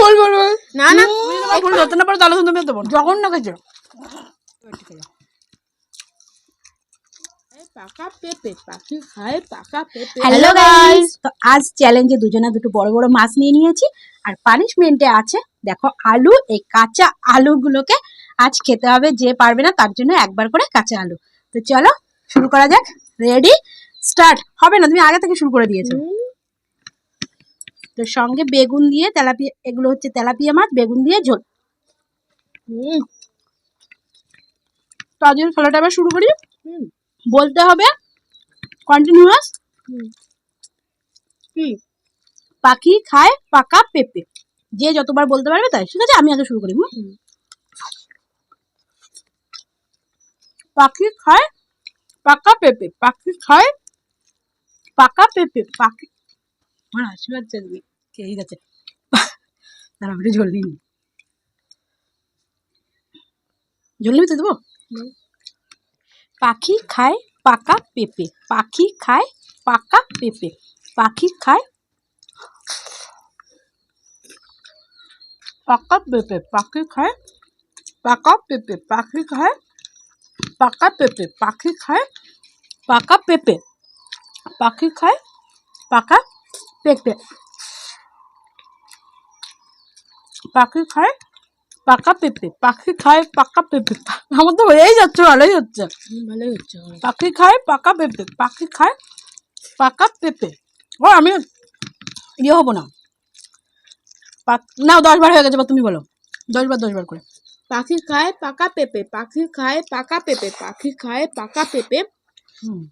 বল বল বল। না না। বল যত না পারো তাহলে তুমি দেবো জঘন্য খেয়েছো। পাকা পেঁপে পাখি খায় পাকা পেঁপে। হ্যালো গাইস তো আজ চ্যালেঞ্জে দুজনে দুটো বড় বড় মাছ নিয়ে নিয়েছি আর পানিশমেন্টে আছে দেখো আলু এই কাঁচা আলুগুলোকে আজ খেতে হবে যে পারবে না তার জন্য একবার করে কাঁচা আলু। তো চলো শুরু করা যাক। রেডি স্টার্ট হবে না তুমি আগে থেকে শুরু করে দিয়েছ। তো সঙ্গে বেগুন দিয়ে তেলাপিয়া এগুলো হচ্ছে তেলাপিয়া মাছ বেগুন দিয়ে ঝোল। হুম। তো আজকের খেলাটা আবার শুরু করি। হুম। বলতে হবে কন্টিনিউয়াস হুম। পাখি খায় পাকা পেঁপে। যে যতবার বলতে পারবে তাই। ঠিক আছে? আমি আগে শুরু করি। পাখি খায় পাকা পেঁপে। পাখি খায় পাকা পেঁপে। পাখি আমার হাসি পাচ্ছে আজকে খেয়েই গেছে তারা আমি ঝোল নিই। ঝোল নিবি তো দেবো? পাখি খায় পাকা পেঁপে। পাখি খায় পাকা পেঁপে। পাখি খায় পাকা পেঁপে। পাখি খায় পাকা পেঁপে। পাখি খায় পাকা পেঁপে। পাখি খায় পাকা পেঁপে। পাখি খায় পাকা পেঁপে পাখি খায় পাকা পেঁপে পাখি খায় পাকা পেঁপে। আমার তো হয়েই যাচ্ছে ভালোই হচ্ছে। ভালোই হচ্ছে। পাখি খায় পাকা পেঁপে পাখি খায় পাকা পেঁপে। ও আমি ইয়ে হব না। পাক- নাও দশ বার হয়ে গেছে বা তুমি বলো। দশ বার দশ করে। পাখি খায় পাকা পেঁপে পাখি খায় পাকা পেঁপে পাখি খায় পাকা পেঁপে। হুম।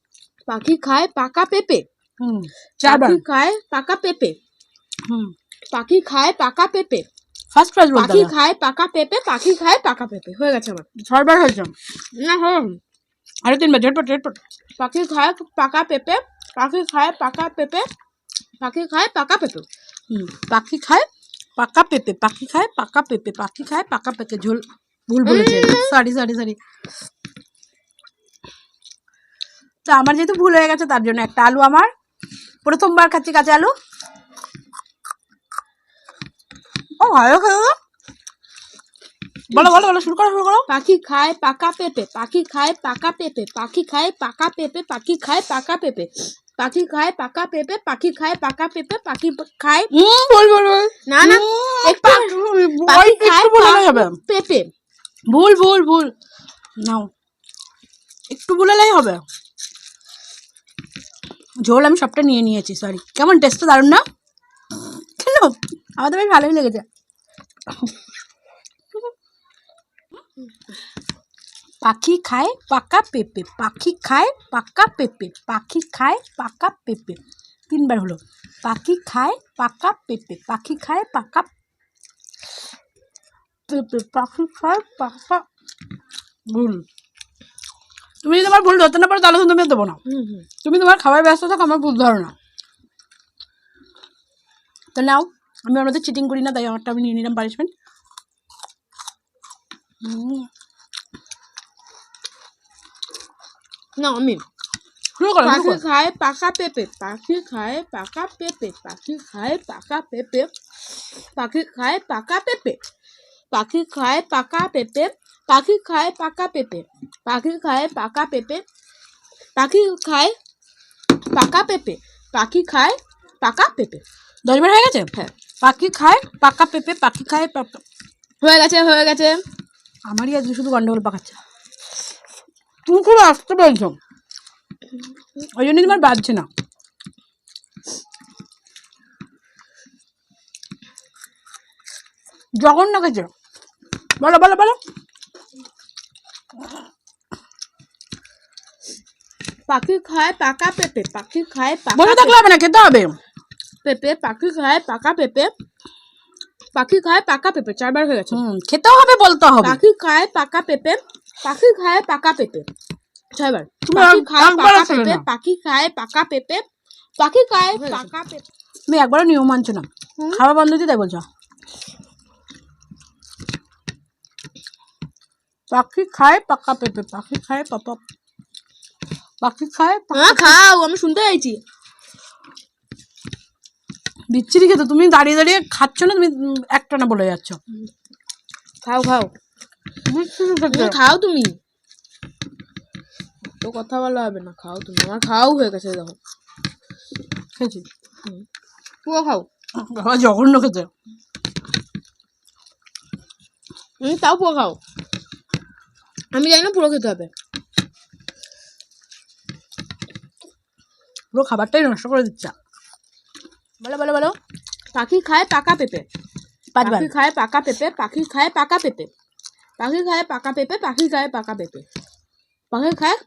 পাখি খায় পাকা পেঁপে। পাখি খায় পাকা পেঁপে হুম পাখি খায় পাকা পেঁপে ফার্স্ট প্রাইজ পাখি খায় পাকা পেঁপে পাখি খায় পাকা পেঁপে হয়ে গেছে আমার ছয়বার হয়েছে না হ্যাঁ আরে তিনবার ঝটপট ঝটপট পাখি খায় পাকা পেঁপে পাখি খায় পাকা পেঁপে পাখি খায় পাকা পেঁপে হুম পাখি খায় পাকা পেঁপে পাখি খায় পাকা পেঁপে পাখি খায় পাকা পেঁপে ঝোল ভুল বলেছে সরি সরি সরি তো আমার যেহেতু ভুল হয়ে গেছে তার জন্য একটা আলু আমার প্রথমবার খাচ্ছি কাঁচা আলু। ও ভালো খেলো বলো বলো বলো শুরু করো শুরু করো। পাখি খায় পাকা পেঁপে পাখি খায় পাকা পেঁপে পাখি খায় পাকা পেঁপে পাখি খায় পাকা পেঁপে। পাখি খায় পাকা পেঁপে পাখি খায় পাকা পেঁপে পাখি খায় বল বল বল। না না একটু পাখি খায় পেঁপে। ভুল ভুল ভুল নাও। একটু বলেলেই হবে ঝোল আমি সবটা নিয়ে নিয়েছি সরি কেমন টেস্টটা দারুণ না? কেন? আমাদের বেশ ভালোই লেগেছে। পাখি খায় পাকা পেঁপে, পাখি খায় পাকা পেঁপে, পাখি খায় পাকা পেঁপে। তিনবার হলো। পাখি খায় পাকা পেঁপে, পাখি খায় পাকা পেঁপে, পাখি খায় পাকা তুমি যদি তোমার ভুল ধরতে না পারো তাহলে তুমি আর দেবো না। তুমি তোমার খাবার ব্যস্ত থাকো আমার ভুল ধরো না। তো নাও আমি মধ্যে চিটিং করি না তাই আমারটা আমি নিয়ে নিলাম পানিশমেন্ট না আমি। পাখি খায় পাকা পেঁপে পাখি খায় পাকা পেঁপে পাখি খায় পাকা পেঁপে পাখি খায় পাকা পেঁপে পাখি খায় পাকা পেঁপে। পাখি খায় পাকা পেঁপে। পাখি খায় পাকা পেঁপে। পাখি খায় পাকা পেঁপে। পাখি খায় পাকা পেঁপে। দশবার হয়ে গেছে? হ্যাঁ। পাখি খায় পাকা পেঁপে পাখি খায় হয়ে গেছে হয়ে গেছে। আমারই আজকে শুধু গন্ডগোল পাকাচ্ছে। তুমি খুব আসতে বলছো ওই জন্য তোমার বাজছে না। জঘন্য খেয়েছো। বলো বলো বলো। পাখি খায় পাকা পেঁপে পাখি খায় পাকা বসে থাকলে হবে না খেতে হবে পেঁপে পাখি খায় পাকা পেঁপে পাখি খায় পাকা পেঁপে চারবার হয়ে গেছে হুম খেতেও হবে বলতে হবে পাখি খায় পাকা পেঁপে পাখি খায় পাকা পেঁপে ছয়বার পাখি খায় পাকা পেঁপে পাখি খায় পাকা পেঁপে পাখি খায় পাকা পেঁপে তুমি একবারও নিয়ম মানছো না। খাওয়া বন্ধ দিয়ে তাই বলছো পাখি খায় পাকা পেঁপে পাখি খায় পাপা পাখি খায় হ্যাঁ খাও আমি শুনতে চাইছি। বিচ্ছিরি খেতে তুমি দাঁড়িয়ে দাঁড়িয়ে খাচ্ছ না তুমি উম, একটানা বলে যাচ্ছ। খাও খাও। তুমি খাও তুমি। তো কথা বলা হবে না খাও তুমি। আমার খাও হয়ে গেছে দেখো। খেয়েছি। পুরো খাও। বাবা জঘন্য খেতে। তাও পুরো খাও। আমি জানি না পুরো খেতে হবে। পুরো খাবারটাই নষ্ট করে দিচ্ছে। বলো বলো বলো। পাখি খায় পাকা পেঁপে। পাখি খায় পাকা পেঁপে পাখি খায় পাকা পেঁপে। পাখি খায় পাকা পেঁপে পাখি খায় পাকা পেঁপে। পাখি খায়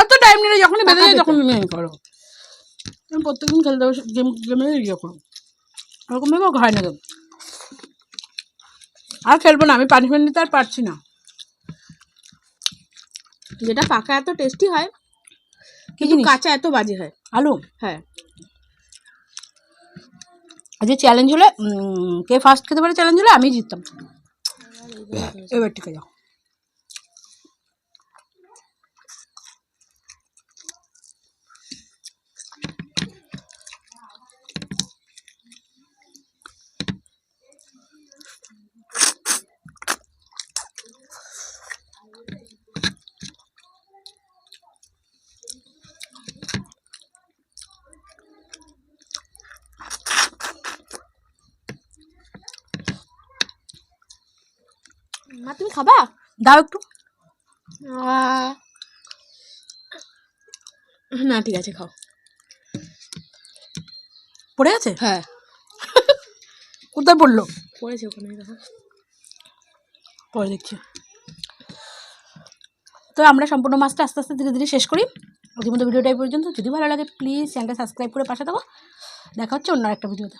অত টাইম নিলে যখনই বেঁধে যায় তখন তুমি এই করো আমি প্রত্যেকদিন খেলতে বসে গেম গেমে ইয়ে করো। ওরকম ভেবে হয় না গেম আর খেলব না আমি পানিশমেন্ট নিতে আর পারছি না। যেটা পাকা এত টেস্টি হয় কিন্তু জিনিস কাঁচা এত বাজে হয়। আলু? হ্যাঁ। আজকে চ্যালেঞ্জ হলে উম, কে ফার্স্ট খেতে পারে চ্যালেঞ্জ হলে আমি জিততাম। এবার ঠিক আছে মা তুমি খাবা? দাও একটু। না ঠিক আছে খাও। পড়ে আছে হ্যাঁ। কোথায় পড়ল? পড়েছে ওখানে দেখো। পরে দেখছি। তো আমরা সম্পূর্ণ মাছটা আস্তে আস্তে ধীরে ধীরে শেষ করি। প্রথমত ভিডিওটা এই পর্যন্ত। যদি ভালো লাগে প্লিজ চ্যানেলটা সাবস্ক্রাইব করে পাশে দেবো দেখা হচ্ছে অন্য একটা ভিডিওতে।